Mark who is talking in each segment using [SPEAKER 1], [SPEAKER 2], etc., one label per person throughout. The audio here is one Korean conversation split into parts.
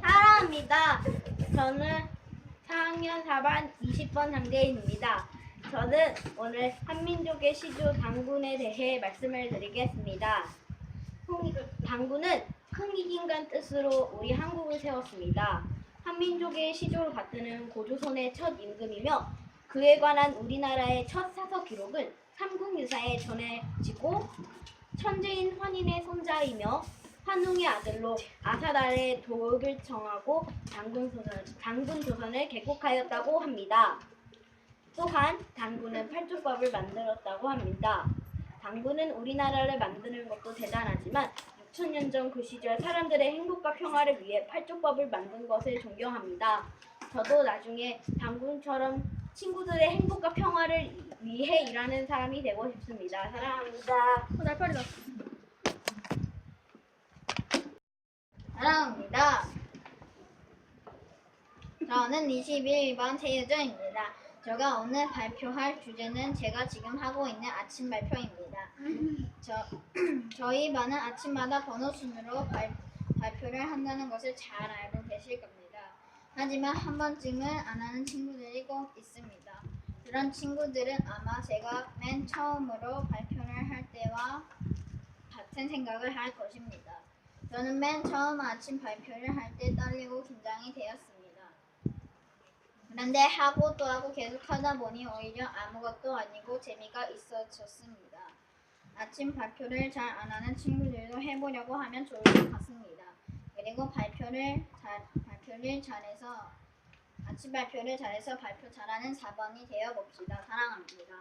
[SPEAKER 1] 사랑합니다. 저는 4학년 4반 20번 장대인입니다. 저는 오늘 한민족의 시조 당군에 대해 말씀을 드리겠습니다. 당군은 큰 이긴간 뜻으로 우리 한국을 세웠습니다. 한민족의 시조를 받드는 고조선의 첫 임금이며 그에 관한 우리나라의 첫 사서 기록은 삼국유사에 전해지고 천재인 환인의 손자이며 환웅의 아들로 아사달의 도읍을 청하고 당군 조선, 당군 조선을 개국하였다고 합니다. 또한 당군은 팔조법을 만들었다고 합니다. 당군은 우리나라를 만드는 것도 대단하지만 6천년 전 그 시절 사람들의 행복과 평화를 위해 팔조법을 만든 것을 존경합니다. 저도 나중에 당군처럼 친구들의 행복과 평화를 위해 일하는 사람이 되고 싶습니다. 사랑합니다.
[SPEAKER 2] 날파리다.
[SPEAKER 1] 사랑합니다. 저는 21번 최유정입니다. 제가 오늘 발표할 주제는 제가 지금 하고 있는 아침 발표입니다. 저, 저희 반은 아침마다 번호 순으로 발, 발표를 한다는 것을 잘 알고 계실 겁니다. 하지만 한 번쯤은 안 하는 친구들이 꼭 있습니다. 그런 친구들은 아마 제가 맨 처음으로 발표를 할 때와 같은 생각을 할 것입니다. 저는 맨 처음 아침 발표를 할 때 떨리고 긴장이 되었습니다. 그런데 하고 또 하고 계속 하다 보니 오히려 아무것도 아니고 재미가 있어졌습니다. 아침 발표를 잘 안 하는 친구들도 해보려고 하면 좋을 것 같습니다. 그리고 발표를 잘 발표를 잘해서 아침 발표를 잘해서 발표 잘하는 4번이 되어 봅시다. 사랑합니다.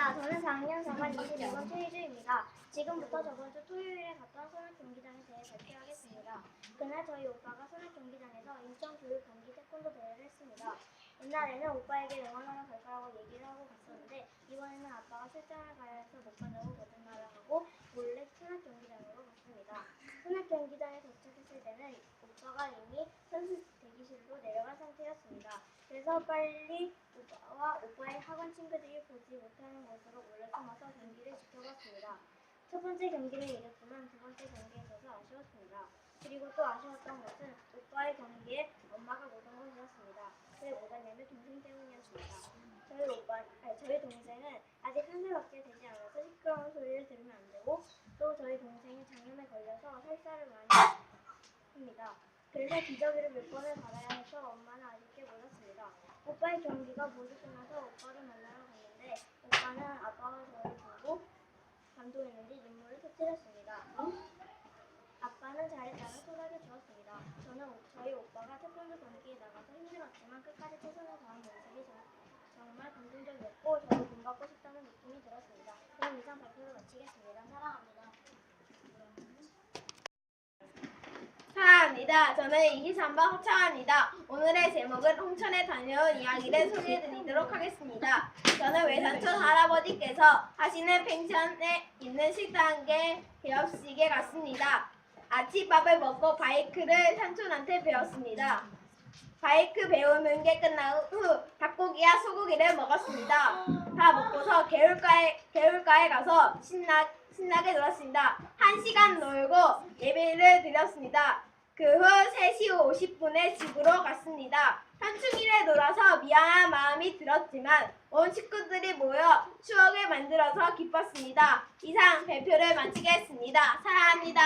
[SPEAKER 3] 사랑합니다. 저는 4학년 4반 22번 최희주입니다. 지금부터 저번 주 토요일에 갔던 소락 경기장에 대해 발표하겠습니다. 그날 저희 오빠가 소락 경기장에서 인천 교육 경기 태권도 대회를 했습니다. 옛날에는 오빠에게 응원하러 갈 거라고 얘기를 하고 갔었는데 이번에는 아빠가 출장을 가야 해서 못 간다고 거짓말을 하고 몰래 소락 경기장으로 갔습니다. 소락 경기장에 도착했을 때는 오빠가 이미 선수 대기실로 내려간 상태였습니다. 그래서 빨리 오빠와 친구들이 보지 못하는 곳으로 몰래 숨어서 경기를 지켜봤습니다. 첫 번째 경기는 이겼지만 두 번째 경기에 져서 아쉬웠습니다. 그리고 또 아쉬웠던 것은 오빠의 경기에 엄마가 못온 것이었습니다. 왜못 왔냐면 동생 때문이었습니다. 저희 오빠, 아니 저희 동생은 아직 한 살밖에 되지 않아서 시끄러운 소리를 들으면 안 되고 또 저희 동생이 장염에 걸려서 설사를 많이 합니다. 그래서 기저귀를 몇 번을 갈아야 해서 엄마는 아쉽게 몰랐습니다. 오빠의 경기가 모두 끝나서 오빠를 만나러 갔는데 오빠는 아빠가 저를 보고 감동했는지 눈물을 터뜨렸습니다. 아빠는 잘했다는 소박을 주었습니다. 저는 오- 저희 오빠가 태권도 경기에 나가서 힘들었지만 끝까지 최선을 다한 모습이 저- 정말 감동적이었고 저도 본받고 싶다는 느낌이 들었습니다. 그럼 이상 발표를 마치겠습니다. 사랑합니다.
[SPEAKER 1] 사랑합니다. 저는 23번 허창아입니다. 오늘의 제목은 홍천에 다녀온 이야기를 소개해드리도록 하겠습니다. 저는 외삼촌 할아버지께서 하시는 펜션에 있는 식당에 개업식에 갔습니다. 아침밥을 먹고 바이크를 삼촌한테 배웠습니다. 바이크 배우는 게 끝난 후 닭고기와 소고기를 먹었습니다. 다 먹고서 개울가에, 개울가에 가서 신나, 신나게 놀았습니다. 한 시간 놀고 예배를 드렸습니다. 그 후 3시 50분에 집으로 갔습니다. 한충일에 놀아서 미안한 마음이 들었지만 온 식구들이 모여 추억을 만들어서 기뻤습니다. 이상 발표를 마치겠습니다. 사랑합니다.